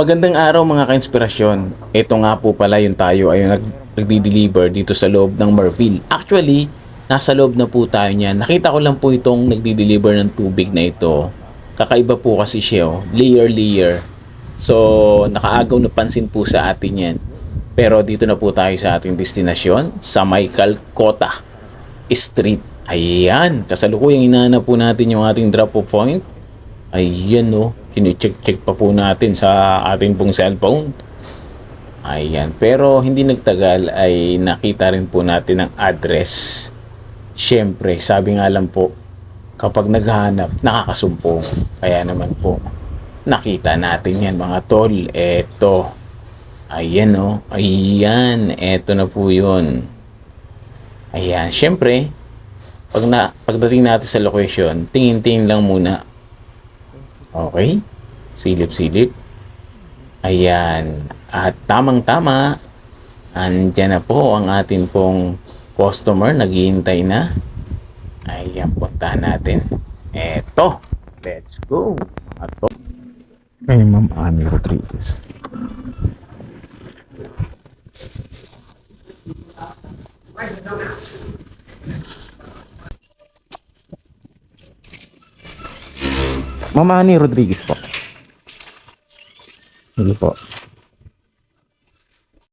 Magandang araw mga ka-inspirasyon. Ito nga po pala yung tayo ay nag nagdi-deliver dito sa loob ng Marville. Actually, nasa loob na po tayo niyan. Nakita ko lang po itong nagdi-deliver ng tubig na ito. Kakaiba po kasi siya, oh. layer layer. So, nakaagaw na pansin po sa atin yan. Pero dito na po tayo sa ating destinasyon, sa may Calcota Street. Ayan, kasalukuyang inaanap po natin yung ating drop-off point. Ayan no, kinicheck-check pa po natin sa ating pong cellphone. Ayan, pero hindi nagtagal ay nakita rin po natin ang address. Siyempre, sabi nga lang po, kapag naghahanap, nakakasumpong. Kaya naman po, nakita natin yan mga tol. Eto, ayan o, ayan, eto na po yun. Ayan, siyempre, pag na, pagdating natin sa location, tingin-tingin lang muna Okay. Silip-silip. Ayan. At tamang-tama, andyan na po ang ating pong customer. Naghihintay na. Ayan, puntahan natin. Eto. Let's go. At to. Kay Ma'am Annie Rodriguez. Ma'am Annie Rodriguez po. Sige po.